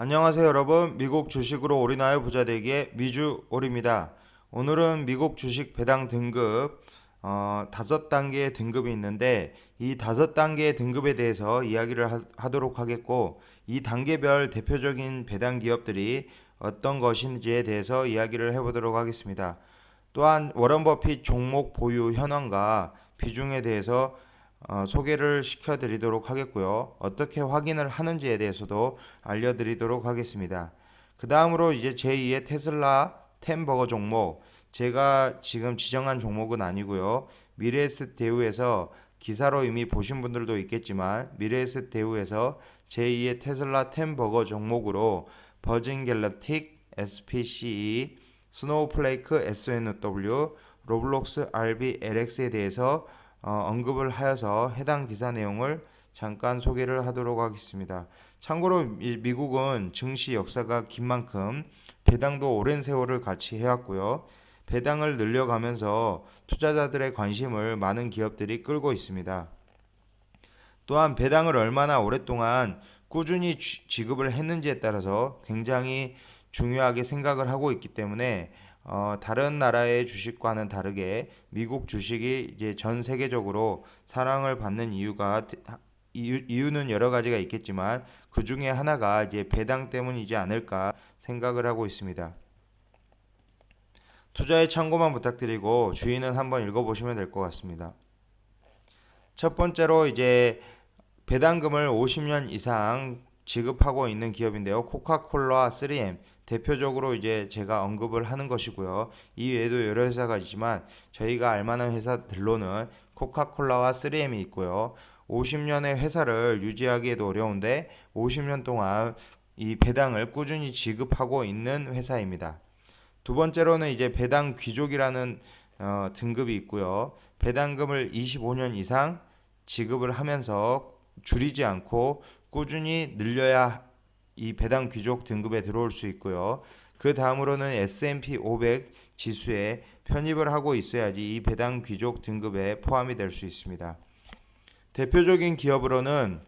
안녕하세요 여러분. 미국 주식으로 올인하여 부자 되기의 미주 올입니다. 오늘은 미국 주식 배당 등급 어, 다섯 단계의 등급이 있는데 이 다섯 단계의 등급에 대해서 이야기를 하, 하도록 하겠고 이 단계별 대표적인 배당 기업들이 어떤 것인지에 대해서 이야기를 해보도록 하겠습니다. 또한 워런 버핏 종목 보유 현황과 비중에 대해서 어, 소개를 시켜드리도록 하겠고요. 어떻게 확인을 하는지에 대해서도 알려드리도록 하겠습니다. 그 다음으로 이제 제2의 테슬라 템버거 종목 제가 지금 지정한 종목은 아니고요. 미래에셋 대우에서 기사로 이미 보신 분들도 있겠지만 미래에셋 대우에서 제2의 테슬라 템버거 종목으로 버진 갤럭틱 SPCE 스노우플레이크 SNW 로블록스 RB LX에 대해서 어, 언급을 하여서 해당 기사 내용을 잠깐 소개를 하도록 하겠습니다. 참고로 미, 미국은 증시 역사가 긴 만큼 배당도 오랜 세월을 같이 해왔고요. 배당을 늘려가면서 투자자들의 관심을 많은 기업들이 끌고 있습니다. 또한 배당을 얼마나 오랫동안 꾸준히 지- 지급을 했는지에 따라서 굉장히 중요하게 생각을 하고 있기 때문에 어, 다른 나라의 주식과는 다르게 미국 주식이 이제 전 세계적으로 사랑을 받는 이유가 이유, 이유는 여러 가지가 있겠지만 그 중에 하나가 이제 배당 때문이지 않을까 생각을 하고 있습니다. 투자에 참고만 부탁드리고 주인은 한번 읽어보시면 될 것 같습니다. 첫 번째로 이제 배당금을 50년 이상 지급하고 있는 기업인데요. 코카콜라 3M 대표적으로 이제 제가 언급을 하는 것이고요. 이 외에도 여러 회사가 있지만 저희가 알만한 회사들로는 코카콜라와 3M이 있고요. 50년의 회사를 유지하기에도 어려운데 50년 동안 이 배당을 꾸준히 지급하고 있는 회사입니다. 두 번째로는 이제 배당 귀족이라는 어, 등급이 있고요. 배당금을 25년 이상 지급을 하면서 줄이지 않고 꾸준히 늘려야 이 배당 귀족 등급에 들어올 수 있고요. 그 다음으로는 S&P 500 지수에 편입을 하고 있어야지 이 배당 귀족 등급에 포함이 될 수 있습니다. 대표적인 기업으로는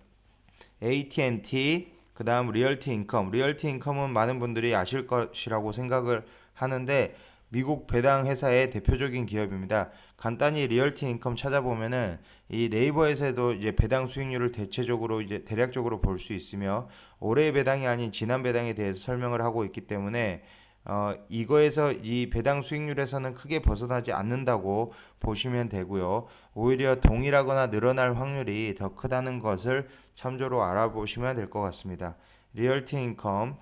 AT&T, 그 다음 리얼티 인컴. 리얼티 인컴은 많은 분들이 아실 것이라고 생각을 하는데 미국 배당 회사의 대표적인 기업입니다. 간단히 리얼티 인컴 찾아보면은 이 네이버에서도 이제 배당 수익률을 대체적으로 이제 대략적으로 볼 수 있으며 올해의 배당이 아닌 지난 배당에 대해서 설명을 하고 있기 때문에 어, 이거에서 이 배당 수익률에서는 크게 벗어나지 않는다고 보시면 되고요. 오히려 동일하거나 늘어날 확률이 더 크다는 것을 참조로 알아보시면 될 것 같습니다. 리얼티 인컴 어,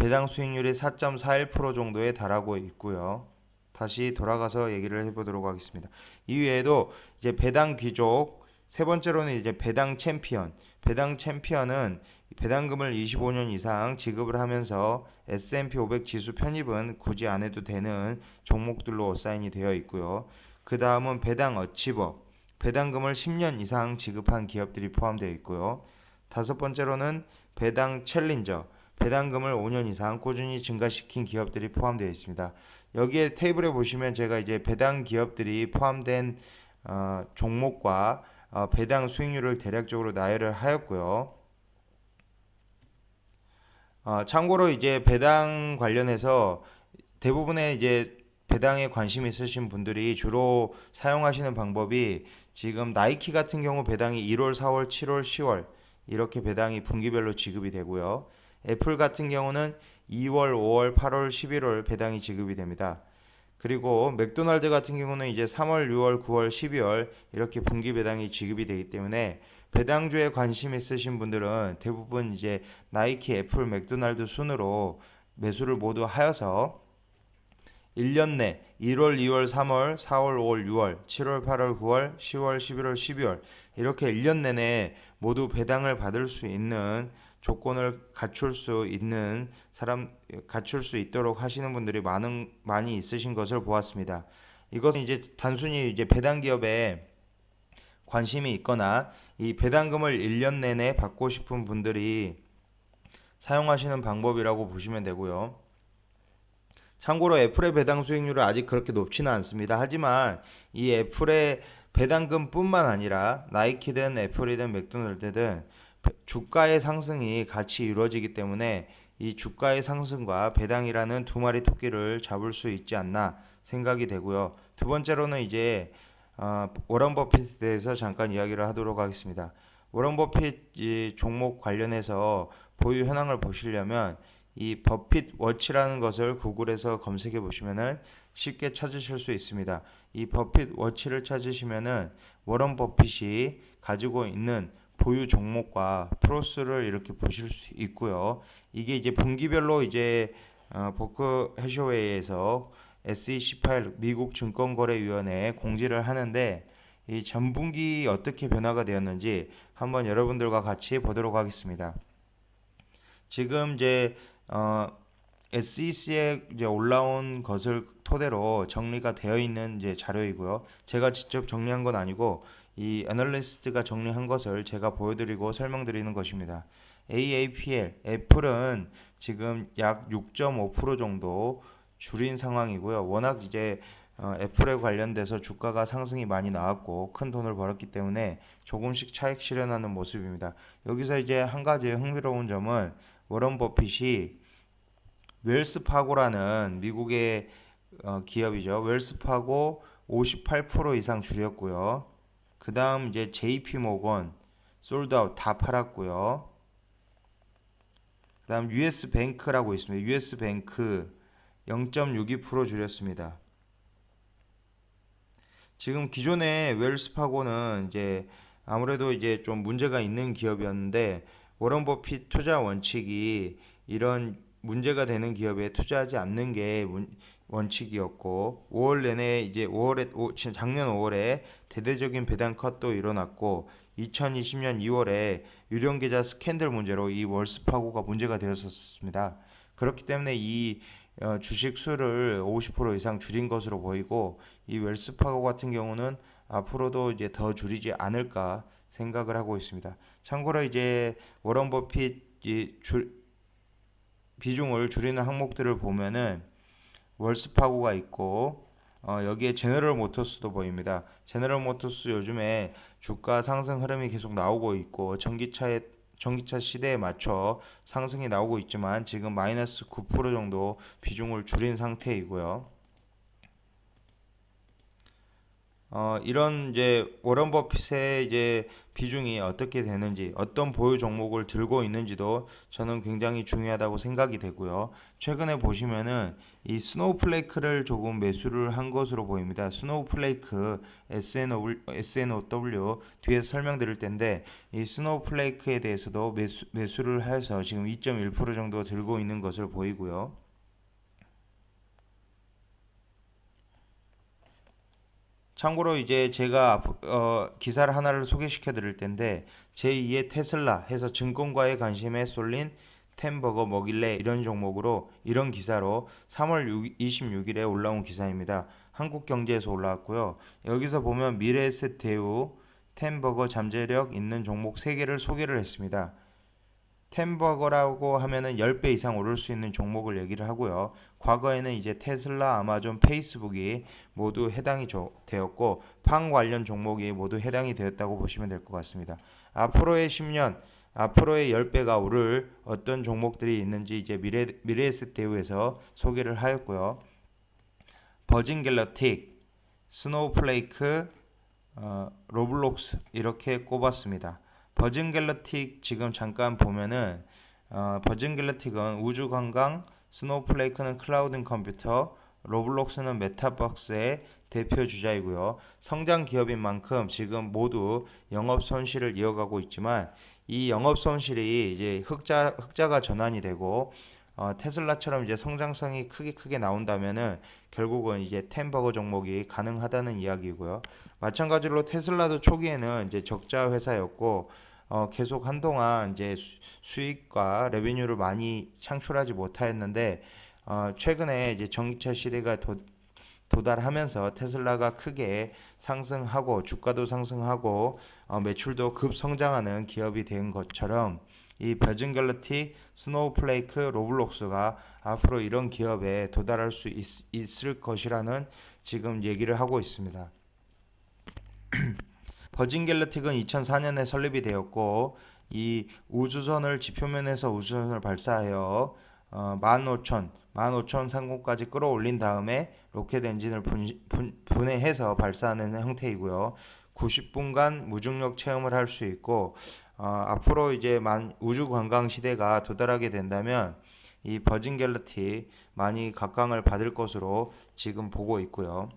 배당 수익률이 4.41% 정도에 달하고 있고요. 다시 돌아가서 얘기를 해보도록 하겠습니다. 이 외에도 이제 배당 귀족 세 번째로는 이제 배당 챔피언. 배당 챔피언은 배당금을 25년 이상 지급을 하면서 S&P 500 지수 편입은 굳이 안 해도 되는 종목들로 어사인이 되어 있고요. 그 다음은 배당 어치버. 배당금을 10년 이상 지급한 기업들이 포함되어 있고요. 다섯 번째로는 배당 챌린저. 배당금을 5년 이상 꾸준히 증가시킨 기업들이 포함되어 있습니다. 여기에 테이블에 보시면 제가 이제 배당 기업들이 포함된 어, 종목과 어, 배당 수익률을 대략적으로 나열을 하였고요. 어, 참고로 이제 배당 관련해서 대부분의 이제 배당에 관심 있으신 분들이 주로 사용하시는 방법이 지금 나이키 같은 경우 배당이 1월, 4월, 7월, 10월 이렇게 배당이 분기별로 지급이 되고요. 애플 같은 경우는 2월, 5월, 8월, 11월 배당이 지급이 됩니다. 그리고 맥도날드 같은 경우는 이제 3월, 6월, 9월, 12월 이렇게 분기 배당이 지급이 되기 때문에 배당주에 관심 있으신 분들은 대부분 이제 나이키, 애플, 맥도날드 순으로 매수를 모두 하여서 1년 내 1월, 2월, 3월, 4월, 5월, 6월, 7월, 8월, 9월, 10월, 11월, 12월 이렇게 1년 내내 모두 배당을 받을 수 있는 조건을 갖출 수 있는 사람 갖출 수 있도록 하시는 분들이 많은 많이 있으신 것을 보았습니다. 이것은 이제 단순히 이제 배당 기업에 관심이 있거나 이 배당금을 1년 내내 받고 싶은 분들이 사용하시는 방법이라고 보시면 되고요. 참고로 애플의 배당 수익률은 아직 그렇게 높지는 않습니다. 하지만 이 애플의 배당금뿐만 아니라 나이키든 애플이든 맥도날드든 주가의 상승이 같이 이루어지기 때문에 이 주가의 상승과 배당이라는 두 마리 토끼를 잡을 수 있지 않나 생각이 되고요. 두 번째로는 이제 어, 워런 버핏에 대해서 잠깐 이야기를 하도록 하겠습니다. 워런 버핏 이 종목 관련해서 보유 현황을 보시려면 이 버핏 워치라는 것을 구글에서 검색해 보시면은 쉽게 찾으실 수 있습니다. 이 버핏 워치를 찾으시면은 워런 버핏이 가지고 있는 보유 종목과 프로스를 이렇게 보실 수 있고요. 이게 이제 분기별로 이제 어, 버크 해쇼웨이에서 SEC 파일 미국 증권거래위원회에 공지를 하는데 이 전분기 어떻게 변화가 되었는지 한번 여러분들과 같이 보도록 하겠습니다. 지금 이제 어, SEC에 이제 올라온 것을 토대로 정리가 되어 있는 이제 자료이고요. 제가 직접 정리한 건 아니고 이 애널리스트가 정리한 것을 제가 보여드리고 설명드리는 것입니다. AAPL, 애플은 지금 약 6.5% 정도 줄인 상황이고요. 워낙 이제 어, 애플에 관련돼서 주가가 상승이 많이 나왔고 큰 돈을 벌었기 때문에 조금씩 차익 실현하는 모습입니다. 여기서 이제 한 가지 흥미로운 점은 워런 버핏이 웰스파고라는 미국의 어, 기업이죠. 웰스파고 58% 이상 줄였고요. 그 다음 이제 JP 모건 솔드아웃 다 팔았고요. 그 다음 US 뱅크라고 있습니다. US 뱅크 0.62% 줄였습니다. 지금 기존의 웰스파고는 이제 아무래도 이제 좀 문제가 있는 기업이었는데 워런 버핏 투자 원칙이 이런 문제가 되는 기업에 투자하지 않는 게 문- 원칙이었고 5월 내내 이제 5월에 오- 지- 작년 5월에 대대적인 배당 컷도 일어났고 2020년 2월에 유령 계좌 스캔들 문제로 이 월스파고가 문제가 되었었습니다. 그렇기 때문에 이 어, 주식 수를 50% 이상 줄인 것으로 보이고 이 웰스파고 같은 경우는 앞으로도 이제 더 줄이지 않을까 생각을 하고 있습니다. 참고로 이제 워런 버핏 이 줄, 비중을 줄이는 항목들을 보면은 월스파고가 있고 어, 여기에 제너럴 모터스도 보입니다. 제너럴 모터스 요즘에 주가 상승 흐름이 계속 나오고 있고 전기차에 전기차 시대에 맞춰 상승이 나오고 있지만 지금 마이너스 9% 정도 비중을 줄인 상태이고요. 어, 이런 이제 워런 버핏의 이제 비중이 어떻게 되는지, 어떤 보유 종목을 들고 있는지도 저는 굉장히 중요하다고 생각이 되고요. 최근에 보시면은 이 스노우플레이크를 조금 매수를 한 것으로 보입니다. 스노우플레이크 SNOW, 뒤에서 설명드릴 텐데 이 스노우플레이크에 대해서도 매수, 매수를 해서 지금 2.1% 정도 들고 있는 것을 보이고요. 참고로 이제 제가 앞- 어, 기사를 하나를 소개시켜 드릴 텐데 제2의 테슬라 해서 증권과의 관심에 쏠린 템버거 먹일래 이런 종목으로 이런 기사로 3월 26일에 올라온 기사입니다. 한국경제에서 올라왔고요. 여기서 보면 미래에셋 대우 템버거 잠재력 있는 종목 3개를 소개를 했습니다. 템버거라고 하면은 10배 이상 오를 수 있는 종목을 얘기를 하고요. 과거에는 이제 테슬라, 아마존, 페이스북이 모두 해당이 조- 되었고 팡 관련 종목이 모두 해당이 되었다고 보시면 될 것 같습니다. 앞으로의 10년, 앞으로의 10배가 오를 어떤 종목들이 있는지 이제 미래 미래에셋 대우에서 소개를 하였고요. 버진 갤러틱, 스노우플레이크, 어, 로블록스 이렇게 꼽았습니다. 버진 갤러틱 지금 잠깐 보면은 어, 버진 갤러틱은 우주 관광, 스노우플레이크는 클라우드 컴퓨터, 로블록스는 메타박스의 대표 주자이고요. 성장 기업인 만큼 지금 모두 영업 손실을 이어가고 있지만 이 영업 손실이 이제 흑자 흑자가 전환이 되고 어, 테슬라처럼 이제 성장성이 크게 크게 나온다면은 결국은 이제 템버거 종목이 가능하다는 이야기고요. 마찬가지로 테슬라도 초기에는 이제 적자 회사였고 어, 계속 한동안 이제 수- 수익과 레베뉴를 많이 창출하지 못하였는데 어, 최근에 이제 전기차 시대가 도, 도달하면서 테슬라가 크게 상승하고 주가도 상승하고 어, 매출도 급 성장하는 기업이 된 것처럼 이 버진 갤러틱, 스노우플레이크, 로블록스가 앞으로 이런 기업에 도달할 수 있, 있을 것이라는 지금 얘기를 하고 있습니다. 버진 갤러틱은 2004년에 설립이 되었고 이 우주선을 지표면에서 우주선을 발사하여 어, 15,000, 15,000 상공까지 끌어올린 다음에 로켓 엔진을 분, 분, 분해해서 발사하는 형태이고요. 90분간 무중력 체험을 할 수 있고 어, 앞으로 이제 만 우주 관광 시대가 도달하게 된다면 이 버진 갤럭티 많이 각광을 받을 것으로 지금 보고 있고요.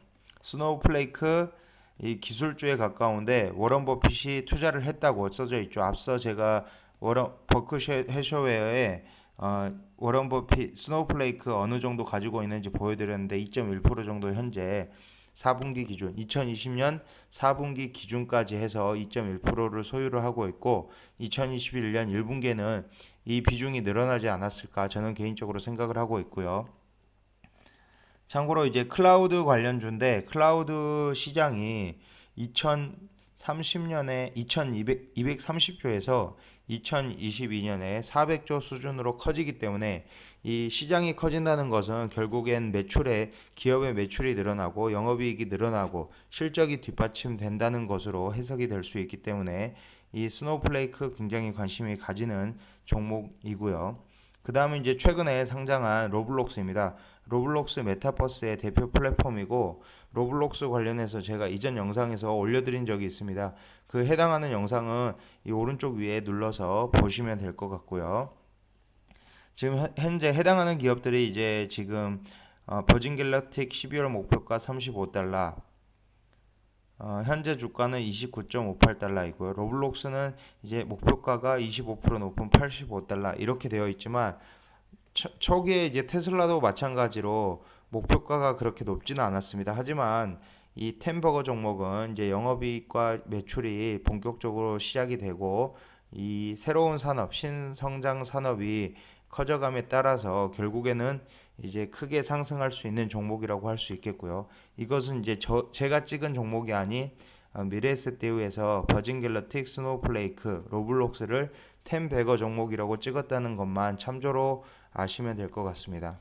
스노우플레이크 이 기술주에 가까운데 워런 버핏이 투자를 했다고 써져 있죠. 앞서 제가 워런 버크셔 해셔웨어에 어, 워런 버핏 스노우플레이크 어느 정도 가지고 있는지 보여드렸는데 2.1% 정도 현재 4분기 기준 2020년 4분기 기준까지 해서 2.1%를 소유를 하고 있고 2021년 1분기에는 이 비중이 늘어나지 않았을까 저는 개인적으로 생각을 하고 있고요. 참고로 이제 클라우드 관련주인데 클라우드 시장이 2030년에 2200, 230조에서 2022년에 400조 수준으로 커지기 때문에 이 시장이 커진다는 것은 결국엔 매출에 기업의 매출이 늘어나고 영업이익이 늘어나고 실적이 뒷받침된다는 것으로 해석이 될 수 있기 때문에 이 스노우플레이크 굉장히 관심이 가지는 종목이고요. 그 다음에 이제 최근에 상장한 로블록스입니다. 로블록스 메타버스의 대표 플랫폼이고 로블록스 관련해서 제가 이전 영상에서 올려드린 적이 있습니다. 그 해당하는 영상은 이 오른쪽 위에 눌러서 보시면 될 것 같고요. 지금 현재 해당하는 기업들이 이제 지금 어, 버진 갤럭틱 12월 목표가 35달러, 어, 현재 주가는 29.58달러이고요. 로블록스는 이제 목표가가 25% 높은 85달러 이렇게 되어 있지만 초, 초기에 이제 테슬라도 마찬가지로 목표가가 그렇게 높지는 않았습니다. 하지만 이 템버거 종목은 이제 영업이익과 매출이 본격적으로 시작이 되고 이 새로운 산업, 신성장 산업이 커져감에 따라서 결국에는 이제 크게 상승할 수 있는 종목이라고 할 수 있겠고요. 이것은 이제 저, 제가 찍은 종목이 아닌 어, 미래에셋대우에서 버진 갤럭틱, 스노우플레이크, 로블록스를 템베거 종목이라고 찍었다는 것만 참조로 아시면 될 것 같습니다.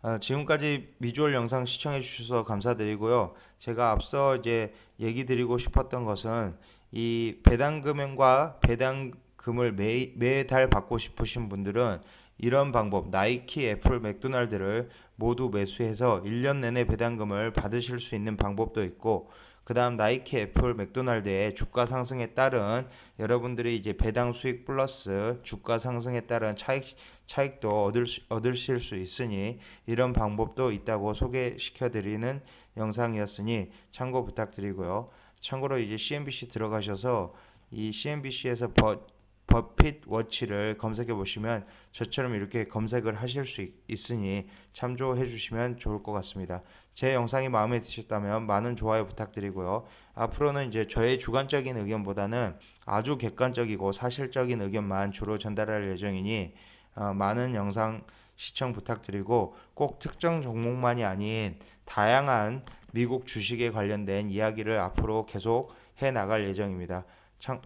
어, 지금까지 미주얼 영상 시청해 주셔서 감사드리고요. 제가 앞서 이제 얘기 드리고 싶었던 것은 이 배당 금액과 배당금을 매, 매달 받고 싶으신 분들은 이런 방법 나이키, 애플, 맥도날드를 모두 매수해서 1년 내내 배당금을 받으실 수 있는 방법도 있고 그 다음 나이키, 애플, 맥도날드의 주가 상승에 따른 여러분들이 이제 배당 수익 플러스 주가 상승에 따른 차익 차익도 얻을 수, 얻으실 수 있으니 이런 방법도 있다고 소개시켜 드리는 영상이었으니 참고 부탁드리고요. 참고로 이제 CNBC 들어가셔서 이 CNBC에서 버 버핏 워치를 검색해 보시면 저처럼 이렇게 검색을 하실 수 있, 으니 참조해 주시면 좋을 것 같습니다. 제 영상이 마음에 드셨다면 많은 좋아요 부탁드리고요. 앞으로는 이제 저의 주관적인 의견보다는 아주 객관적이고 사실적인 의견만 주로 전달할 예정이니 어, 많은 영상 시청 부탁드리고 꼭 특정 종목만이 아닌 다양한 미국 주식에 관련된 이야기를 앞으로 계속 해 나갈 예정입니다. 참,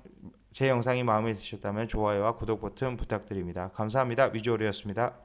제 영상이 마음에 드셨다면 좋아요와 구독 버튼 부탁드립니다. 감사합니다. 위주얼이었습니다.